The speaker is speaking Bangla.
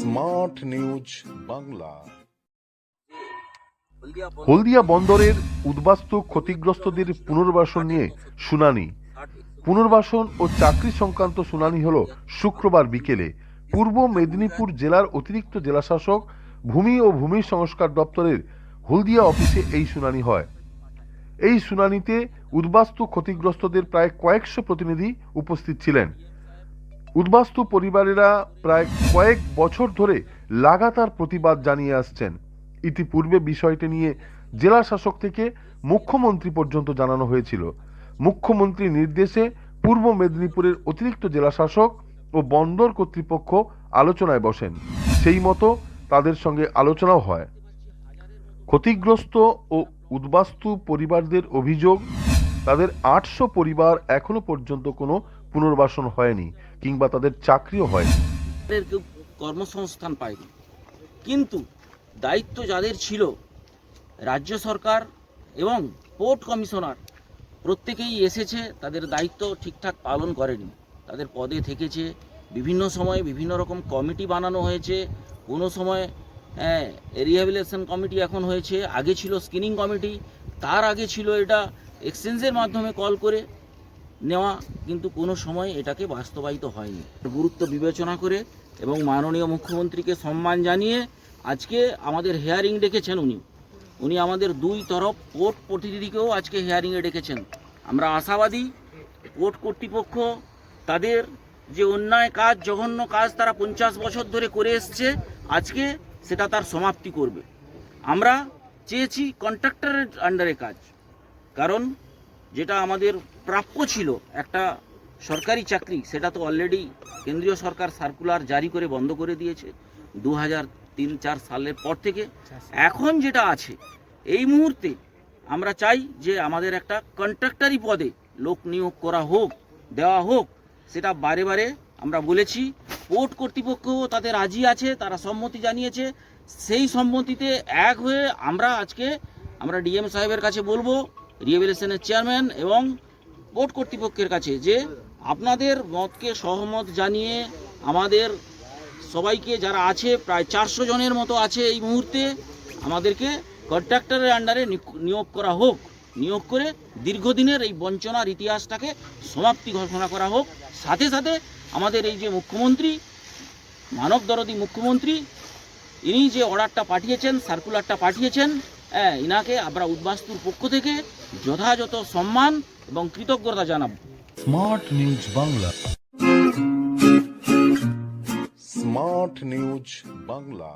Smart news Bangla. হলদিয়া বন্দরের উদ্বাস্তু ক্ষতিগ্রস্তদের পুনর্বাসন নিয়ে শুনানি। পুনর্বাসন ও চাকরি সংক্রান্ত শুনানি হল শুক্রবার বিকেলে। পূর্ব মেদিনীপুর জেলার অতিরিক্ত জেলাশাসক ভূমি ও ভূমি সংস্কার দপ্তরের হলদিয়া অফিসে এই শুনানি হয়। এই শুনানিতে উদ্বাস্তু ক্ষতিগ্রস্তদের প্রায় কয়েকশো প্রতিনিধি উপস্থিত ছিলেন। উদ্বাস্তু পরিবারেরা প্রায় কয়েক বছর ধরে লাগাতার প্রতিবাদ জানিয়ে আসছেন। ইতিপূর্বে বিষয়টি নিয়ে জেলা শাসক থেকে মুখ্যমন্ত্রী পর্যন্ত জানানো হয়েছিল। মুখ্যমন্ত্রীর নির্দেশে পূর্ব মেদিনীপুরের অতিরিক্ত জেলা শাসক ও বন্দর কর্তৃপক্ষ আলোচনায় বসেন। সেই মতো তাদের সঙ্গে আলোচনাও হয়। ক্ষতিগ্রস্ত ও উদ্বাস্তু পরিবারদের অভিযোগ, তাদের আটশো পরিবার এখনও পর্যন্ত কোনো পুনর্বাসন হয়নি, কিংবা তাদের চাকরিও হয়নি। কেউ কর্মসংস্থান পায়নি। কিন্তু দায়িত্ব যাদের ছিল, রাজ্য সরকার এবং পোর্ট কমিশনার, প্রত্যেকেই এসেছে, তাদের দায়িত্ব ঠিকঠাক পালন করেনি। তাদের পদে থেকেছে, বিভিন্ন সময়ে বিভিন্ন রকম কমিটি বানানো হয়েছে। কোনো সময় রিহ্যাবিলেশন কমিটি এখন হয়েছে, আগে ছিল স্ক্রিনিং কমিটি, তার আগে ছিল এটা এক্সচেঞ্জের মাধ্যমে কল করে। নেওয়া কিন্তু কোনো সময় এটাকে বাস্তবায়িত হয়নি। গুরুত্ব বিবেচনা করে এবং মাননীয় মুখ্যমন্ত্রীকে সম্মান জানিয়ে আজকে আমাদের হেয়ারিং ডেকেছেন উনি। উনি আমাদের দুই তরফ কোর্ট প্রতিনিধিকেও আজকে হেয়ারিংয়ে ডেকেছেন। আমরা আশাবাদী কোর্ট কর্তৃপক্ষ তাদের যে অন্যায় কাজ, জঘন্য কাজ তারা পঞ্চাশ বছর ধরে করে এসছে, আজকে সেটা তার সমাপ্তি করবে। আমরা চেয়েছি কন্ট্রাক্টরের আন্ডারে কাজ। কারণ যেটা আমাদের প্রাপ্য ছিল একটা সরকারি চাকরি, সেটা তো অলরেডি কেন্দ্রীয় সরকার সার্কুলার জারি করে বন্ধ করে দিয়েছে দু হাজার তিন চার সালের পর থেকে। এখন যেটা আছে, এই মুহূর্তে আমরা চাই যে আমাদের একটা কন্ট্রাক্টারি পদে লোক নিয়োগ করা হোক, দেওয়া হোক, সেটা বারে বারে আমরা বলেছি। পোর্ট কর্তৃপক্ষও তাতে রাজি আছে, তারা সম্মতি জানিয়েছে। সেই সম্মতিতে এক হয়ে আমরা আজকে, আমরা ডিএম সাহেবের কাছে বলব রিহেবিলেশনের চেয়ারম্যান এবং পোর্ট কর্তৃপক্ষের কাছে যে আপনাদের মতকে সহমত জানিয়ে আমাদের সবাইকে যারা আছে, প্রায় চারশো জনের মতো আছে এই মুহূর্তে, আমাদেরকে কন্ট্রাক্টরের আন্ডারে নিয়োগ করা হোক। নিয়োগ করে দীর্ঘদিনের এই বঞ্চনার ইতিহাসটাকে সমাপ্তি ঘোষণা করা হোক। সাথে সাথে আমাদের এই যে মুখ্যমন্ত্রী, মানব দরদি মুখ্যমন্ত্রী, ইনি যে অর্ডারটা পাঠিয়েছেন সার্কুলারটা পাঠিয়েছেন হ্যাঁ ইনাকে আমরা উদ্বাস্তুর পক্ষ থেকে যথাযথ সম্মান এবং কৃতজ্ঞতা জানাব। Smart news Bangla. Smart news Bangla.